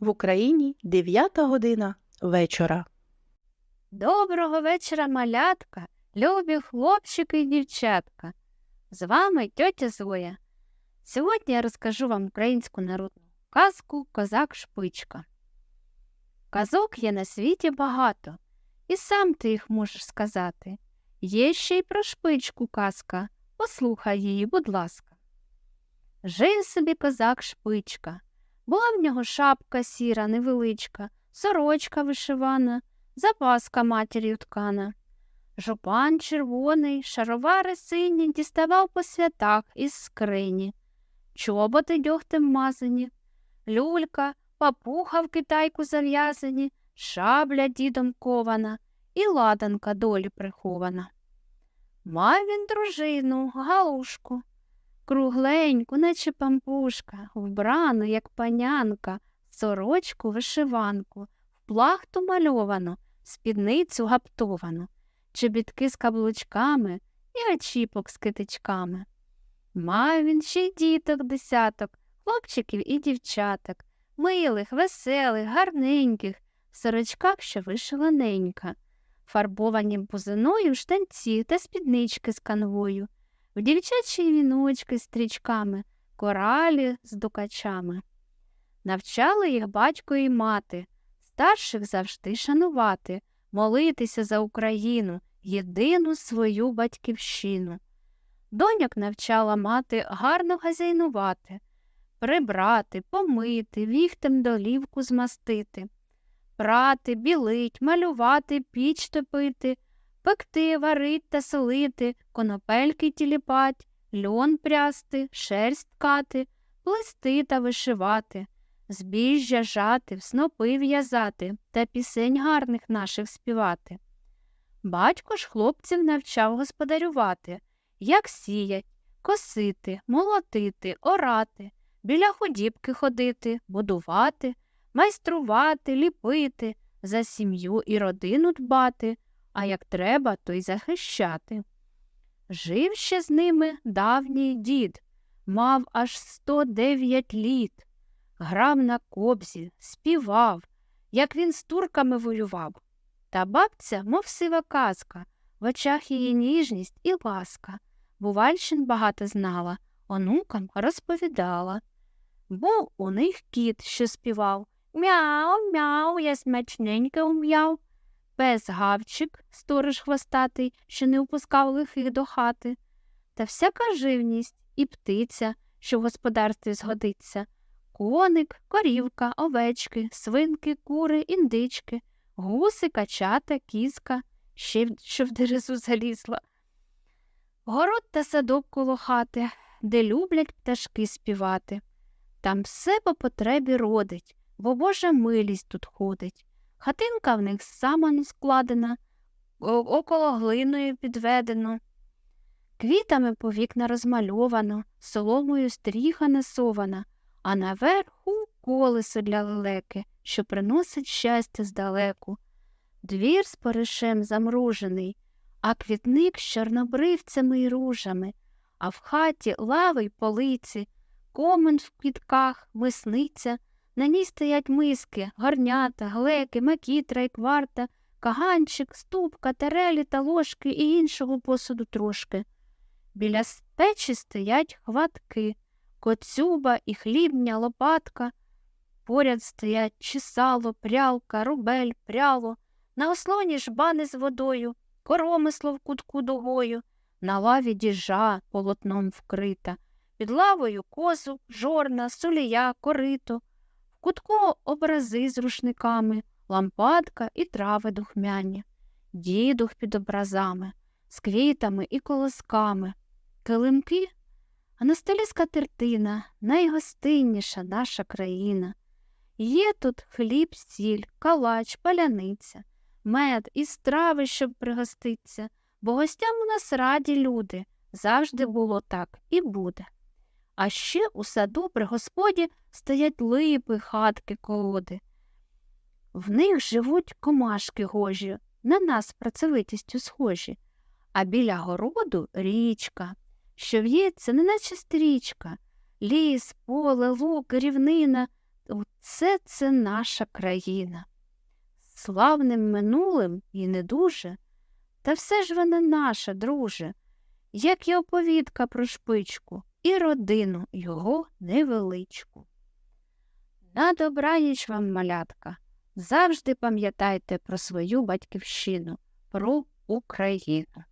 В Україні 9 година вечора. Доброго вечора, малятка, любі хлопчики і дівчатка. З вами тьотя Зоя. Сьогодні я розкажу вам українську народну казку Козак Шпичка. Казок є на світі багато, і сам ти їх можеш сказати. Є ще й про шпичку казка. Послухай її, будь ласка. Жив собі козак Шпичка. Була в нього шапка сіра, невеличка, сорочка вишивана, запаска матір'ю ткана. Жупан червоний, шаровари сині діставав по святах із скрині, чоботи дьогтем мазані, люлька, папуха в китайку зав'язані, шабля дідом кована і ладанка долі прихована. Мав він дружину, галушку, кругленьку, наче пампушка, вбрану, як панянка, сорочку вишиванку, в плахту мальовану, спідницю гаптовану, чобітки з каблучками і очіпок з китичками. Мав він ще й діток десяток, хлопчиків і дівчаток, милих, веселих, гарненьких, в сорочках, що вишила ненька, фарбовані бузиною штанці та спіднички з канвою, в дівчачі віночки з стрічками, коралі з дукачами. Навчали їх батько і мати, старших завжди шанувати, молитися за Україну, єдину свою батьківщину. Доняк навчала мати гарно хазяйнувати, прибрати, помити, віхтем долівку змастити, прати, білить, малювати, піч топити, пекти, варить та солити, конопельки тіліпать, льон прясти, шерсть ткати, плести та вишивати, збіжжя жати, в снопи в'язати та пісень гарних наших співати. Батько ж хлопців навчав господарювати, як сіять, косити, молотити, орати, біля ходібки ходити, будувати, майструвати, ліпити, за сім'ю і родину дбати, а як треба, то й захищати. Жив ще з ними давній дід, мав аж 109 літ, грав на кобзі, співав, як він з турками воював. Та бабця, мов сива казка, в очах її ніжність і ласка. Бувальщин багато знала, онукам розповідала. Був у них кіт, що співав Мяу, мяу, я смачненьке ум'яв. Пес гавчик, сторож хвостатий, що не впускав лихих до хати, та всяка живність і птиця, що в господарстві згодиться, коник, корівка, овечки, свинки, кури, індички, гуси, качата, кізка, ще що в дерезу залізла. Город та садок коло хати, де люблять пташки співати. Там все по потребі родить, бо Божа милість тут ходить. Хатинка в них сама складена, около глиною підведено. Квітами по вікна розмальовано, соломою стріха насована, а наверху колесо для лелеки, що приносить щастя здалеку. Двір з поришем замружений, а квітник з чорнобривцями й ружами, а в хаті лави й полиці, комен в квітках, мисниця, на ній стоять миски, горнята, глеки, макітра й кварта, каганчик, ступка, тарелі та ложки і іншого посуду трошки. Біля печі стоять хватки, коцюба і хлібня, лопатка. Поряд стоять чесало, прялка, рубель, пряло, на ослоні жбани з водою, коромисло в кутку дугою, на лаві діжа полотном вкрита, під лавою козу, жорна, сулія, корито, кутку образи з рушниками, лампадка і трави духмяні, дідух під образами, з квітами і колосками, килимки, а на столі скатертина, найгостинніша наша країна. Є тут хліб, сіль, калач, паляниця, мед і страви, щоб пригоститься, бо гостям у нас раді люди, завжди було так і буде. А ще у саду при господі стоять липи, хатки, колоди. В них живуть комашки гожі, на нас працьовитістю схожі, а біля городу річка, що в'ється, неначе стрічка, ліс, поле, лук, рівнина, оце це наша країна. Славним минулим і не дуже, та все ж вона наша, друже, як і оповідка про шпичку і родину його невеличку. На добраніч вам, малятка, завжди пам'ятайте про свою батьківщину, про Україну.